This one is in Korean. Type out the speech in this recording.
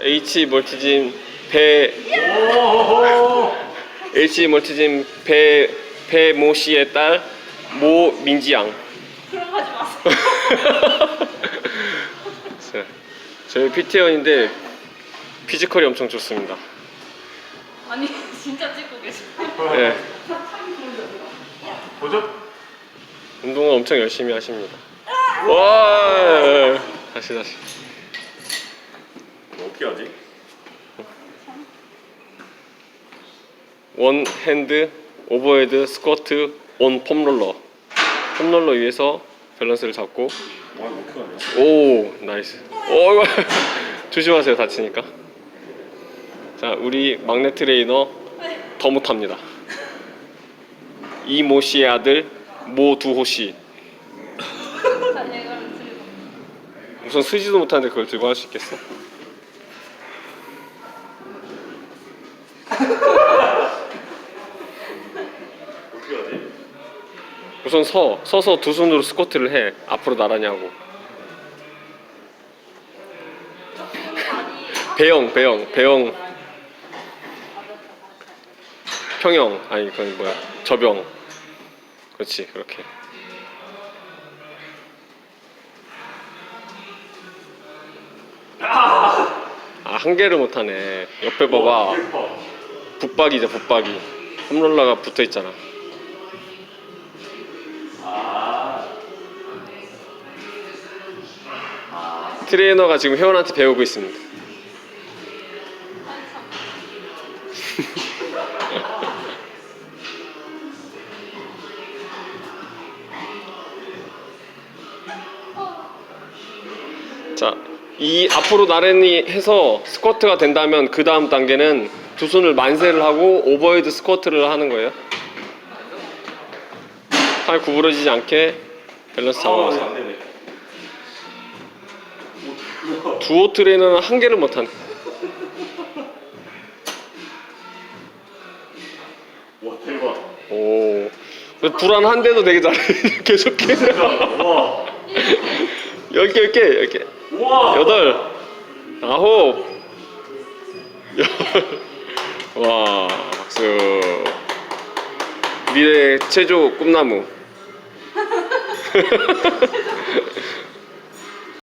H 멀티짐 배 오호호. H 멀티짐 배 배모 씨의 딸 모 민지 양. 그런 거 하지 마세요. 자, 저희 PT원인데 피지컬이 엄청 좋습니다. 아니 진짜 찍고 계셔. 네, 보죠. 운동을 엄청 열심히 하십니다. 와, 다시 다시. 뭐 어떻게 하지? 원 핸드 오버헤드 스쿼트 온 폼롤러. 폼롤러 위에서 밸런스를 잡고 와 어떻게 하냐? 오 나이스. 오 이거 조심하세요 다치니까. 자 우리 막내 트레이너 더 못합니다. 이모 씨의 아들 모두호 씨. 우선 쓰지도 못하는데 그걸 들고 할 수 있겠어? 어떻게 하지? 우선 서 서서 두 손으로 스쿼트를 해. 앞으로 나란히 하고. 배영 배영 배영. 평영. 아니 그건 뭐야? 저병 그렇지 그렇게. 아 한 개를 못하네. 옆에 봐봐. 어, 붙박이죠 붙박이. 홈롤러가 붙어 있잖아 아. 트레이너가 지금 회원한테 배우고 있습니다. 자, 이 앞으로 나란히 해서 스쿼트가 된다면 그 다음 단계는 두 손을 만세를 하고 오버헤드 스쿼트를 하는 거예요. 팔 구부러지지 않게 밸런스 잡아서. 두오 트레이너는 한 개를 못하네. 와 대박. 오. 근데 불안한데도 되게 잘해. 계속 해. 와. 열 개, 열 개, 열 개. 와. 여덟, 아홉, 열. 와, 박수. 미래 체조 꿈나무.